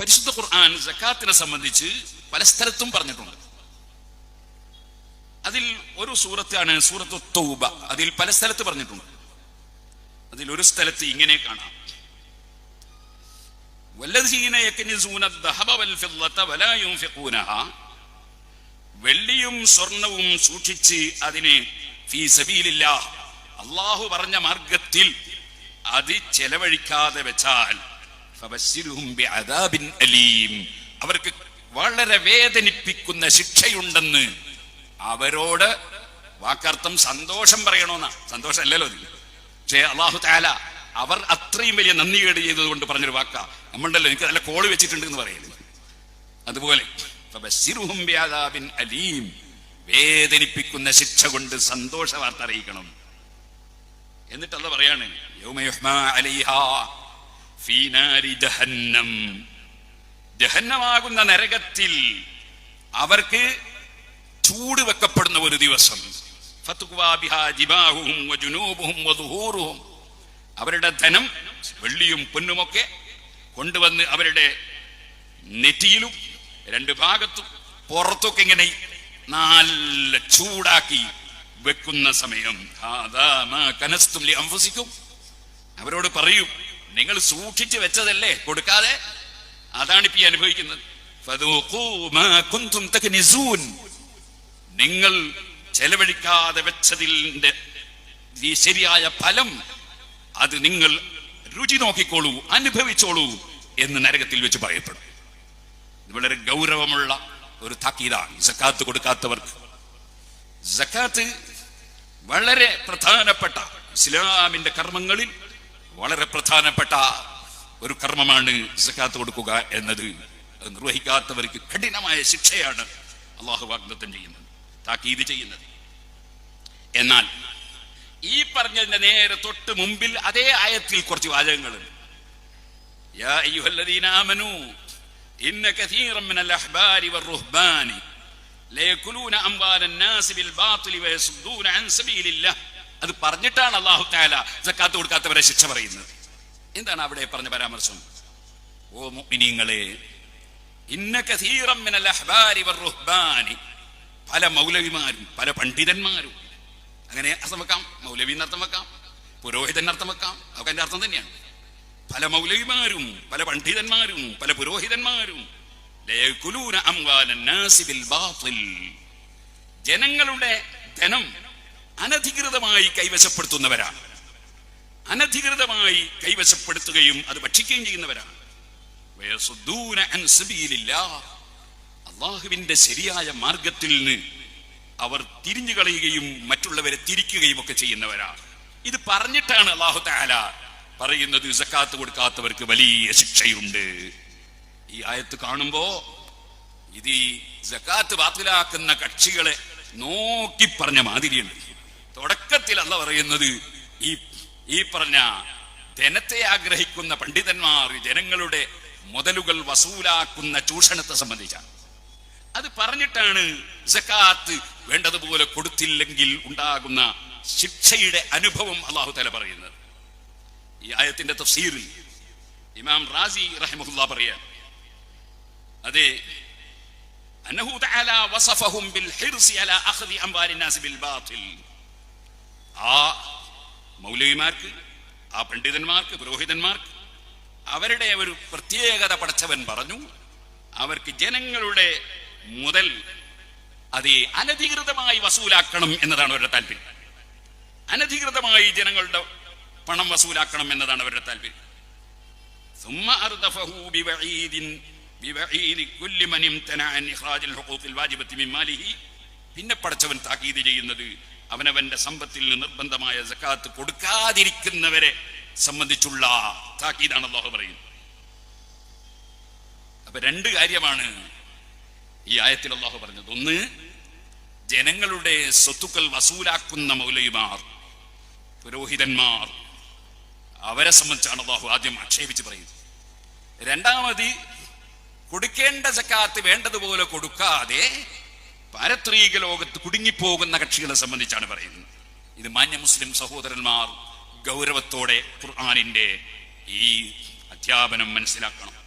പരിശുദ്ധ ഖുർആൻ ജക്കാത്തിനെ സംബന്ധിച്ച് പല സ്ഥലത്തും പറഞ്ഞിട്ടുണ്ട്. അതിൽ ഒരു സൂറത്താണ് സൂറത്ത് തൗബ. അതിൽ പല സ്ഥലത്ത് പറഞ്ഞിട്ടുണ്ട്. അതിൽ ഒരു സ്ഥലത്ത് ഇങ്ങനെ കാണാം. വെള്ളിയും സ്വർണവും സൂക്ഷിച്ച് അതിനെ അള്ളാഹു പറഞ്ഞ മാർഗത്തിൽ അത് ചെലവഴിക്കാതെ വെച്ചാൽ അലീം. അവർക്ക് വളരെ വേദനിപ്പിക്കുന്ന ശിക്ഷയുണ്ടെന്ന് അവരോട് വാക്കർത്ഥം സന്തോഷം പറയണമെന്നാ സന്തോഷം അല്ലല്ലോ പക്ഷേ അള്ളാഹു താല അവർ അത്രയും വലിയ നന്ദി കേട് ചെയ്തത് കൊണ്ട് പറഞ്ഞൊരു വാക്ക. നമ്മളുണ്ടല്ലോ എനിക്ക് നല്ല കോൾ വെച്ചിട്ടുണ്ട് എന്ന് പറയുന്നത് അതുപോലെ അലീം. വേദനിപ്പിക്കുന്ന ശിക്ഷ കൊണ്ട് സന്തോഷ വാർത്ത അറിയിക്കണം. എന്നിട്ട് അല്ല പറയാണ് യൗമ യുഹ്മാ അലൈഹാ. ഫീ നാരി ജഹന്നം. ജഹന്നമാകുന്ന നരകത്തിൽ അവർക്ക് ചൂട് വെക്കപ്പെടുന്ന ഒരു ദിവസം. അവരുടെ ധനം വെള്ളിയും പൊന്നുമൊക്കെ കൊണ്ടുവന്ന് അവരുടെ നെറ്റിയിലും രണ്ട് ഭാഗത്തും പുറത്തൊക്കെ ഇങ്ങനെ നല്ല ചൂടാക്കി വെക്കുന്ന സമയം. അവരോട് പറയും നിങ്ങൾ സൂക്ഷിച്ച് വെച്ചതല്ലേ? കൊടുക്കാതെ? അതാണ് ഇപ്പൊ അനുഭവിക്കുന്നത്. നിങ്ങൾ ചെലവഴിക്കാതെ വെച്ചതിന്റെ ശരിയായ ഫലം അത് നിങ്ങൾ രുചി നോക്കിക്കോളൂ അനുഭവിച്ചോളൂ എന്ന് നരകത്തിൽ വെച്ച് പറയപ്പെടും. വളരെ ഗൗരവമുള്ള ഒരു താക്കീതാണ് സക്കാത്ത് കൊടുക്കാത്തവർക്ക്. സക്കാത്ത് വളരെ പ്രധാനപ്പെട്ട ഇസ്ലാമിന്റെ കർമ്മങ്ങളിൽ വളരെ പ്രധാനപ്പെട്ട ഒരു കർമ്മമാണ് സക്കാത്ത് കൊടുക്കുക എന്നത് അത് നിർവഹിക്കാത്തവർക്ക് കഠിനമായ ശിക്ഷയാണ് അള്ളാഹു വാഗ്ദത്തം ചെയ്യുന്നത് താക്കീത് ചെയ്യുന്നത് എന്നാൽ ഈ പറഞ്ഞതിന്റെ നേരെ തൊട്ട് മുമ്പിൽ അതേ ആയത്തിൽ കുറച്ച് വാചകങ്ങളുണ്ട് يا أيها الذين آمنوا إن كثيرا من الأحبار والرهبان ليأكلون أموال الناس بالباطل ويصدون عن سبيل الله അത് പറഞ്ഞിട്ടാണ് അള്ളാഹു താല ജക്കാത്ത് കൊടുക്കാത്തവരെ ശിക്ഷ പറയുന്നത്. എന്താണ് അവിടെ പറഞ്ഞ പരാമർശം? ഓ മുഅ്മിനീങ്ങളെ ഇന്ന കസീറം അഹ്ബാരി പല മൗലവിമാരും പല പണ്ഡിതന്മാരും. അങ്ങനെ അർത്ഥം വെക്കാം മൗലവി എന്നർത്ഥം വെക്കാം പുരോഹിതൻ അർത്ഥം വെക്കാം അതൊക്കെ എന്റെ അർത്ഥം തന്നെയാണ്. പല മൗലവിമാരും പല പണ്ഡിതന്മാരും പല പുരോഹിതന്മാരും. ജനങ്ങളുടെ ധനം അനധികൃതമായി കൈവശപ്പെടുത്തുന്നവരാണ്. അനധികൃതമായി കൈവശപ്പെടുത്തുകയും അത് ഭക്ഷിക്കുകയും ചെയ്യുന്നവരാണ്. അള്ളാഹുവിന്റെ ശരിയായ മാർഗത്തിൽ നിന്ന് അവർ തിരിഞ്ഞു കളയുകയും മറ്റുള്ളവരെ തിരിക്കുകയും ഒക്കെ ചെയ്യുന്നവരാണ്. ഇത് പറഞ്ഞിട്ടാണ് അള്ളാഹു താല പറയുന്നത് സക്കാത്ത് കൊടുക്കാത്തവർക്ക് വലിയ ശിക്ഷയുണ്ട്. ഈ ആയത്ത് കാണുമ്പോ ഇത് ഈ സക്കാത്ത് വാത്തിലാക്കുന്ന കക്ഷികളെ നോക്കി പറഞ്ഞ മാതിരിയുണ്ട്. തുടക്കത്തിൽ അല്ല പറയുന്നത്. ഈ ഈ പറഞ്ഞ ധനത്തെ ആഗ്രഹിക്കുന്ന പണ്ഡിതന്മാർ ജനങ്ങളുടെ മുതലുകൾ വസൂലാക്കുന്ന ചൂഷണത്തെ സംബന്ധിച്ചാണ്. അത് പറഞ്ഞിട്ടാണ് സക്കാത്ത് വേണ്ടതുപോലെ കൊടുത്തില്ലെങ്കിൽ ഉണ്ടാകുന്ന ശിക്ഷയുടെ അനുഭവം അള്ളാഹു തല പറയുന്നത്. ഈ ആയത്തിന്റെ തഫ്സീറിൽ ഇമാം റാസി റഹിമുല്ല പറയാൻ അതെ അനഹു തആല വസഫഹും ബിൽ ഹിർസി അലാ അഖ്ദി അംവാലി നാസ് ബിൽ ബാത്തിൽ. ആ മൗലവിമാർക്ക് ആ പണ്ഡിതന്മാർക്ക് പുരോഹിതന്മാർക്ക് അവരുടെ ഒരു പ്രത്യേകത പഠിച്ചവൻ പറഞ്ഞു. അവർക്ക് ജനങ്ങളുടെ മുതൽ അത് അനധികൃതമായി വസൂലാക്കണം എന്നതാണ് അവരുടെ താല്പര്യം. അനധികൃതമായി ജനങ്ങളുടെ പണം വസൂലാക്കണം എന്നതാണ് അവരുടെ താല്പര്യം. പിന്നെ പടച്ചവൻ താക്കീത് ചെയ്യുന്നത് അവനവന്റെ സമ്പത്തിൽ നിർബന്ധമായ സക്കാത്ത് കൊടുക്കാതിരിക്കുന്നവരെ സംബന്ധിച്ചുള്ള താക്കീതാണ് അള്ളാഹു പറയുന്നത്. അപ്പൊ രണ്ട് കാര്യമാണ് ഈ ആയത്തിൽ അള്ളാഹു പറഞ്ഞത്. ഒന്ന് ജനങ്ങളുടെ സ്വത്തുക്കൾ വസൂലാക്കുന്ന മൗലയുമാർ പുരോഹിതന്മാർ അവരെ സംബന്ധിച്ചാണ് അള്ളാഹു ആദ്യം ആക്ഷേപിച്ച് പറയുന്നത്. രണ്ടാമത് കൊടുക്കേണ്ട സക്കാത്ത് വേണ്ടതുപോലെ കൊടുക്കാതെ പാരത്രീക ലോകത്ത് കുടുങ്ങിപ്പോകുന്ന കക്ഷികളെ സംബന്ധിച്ചാണ് പറയുന്നത്. ഇത് മാന്യ മുസ്ലിം സഹോദരന്മാർ ഗൗരവത്തോടെ ഖുർആാനിന്റെ ഈ അധ്യാപനം മനസ്സിലാക്കണം.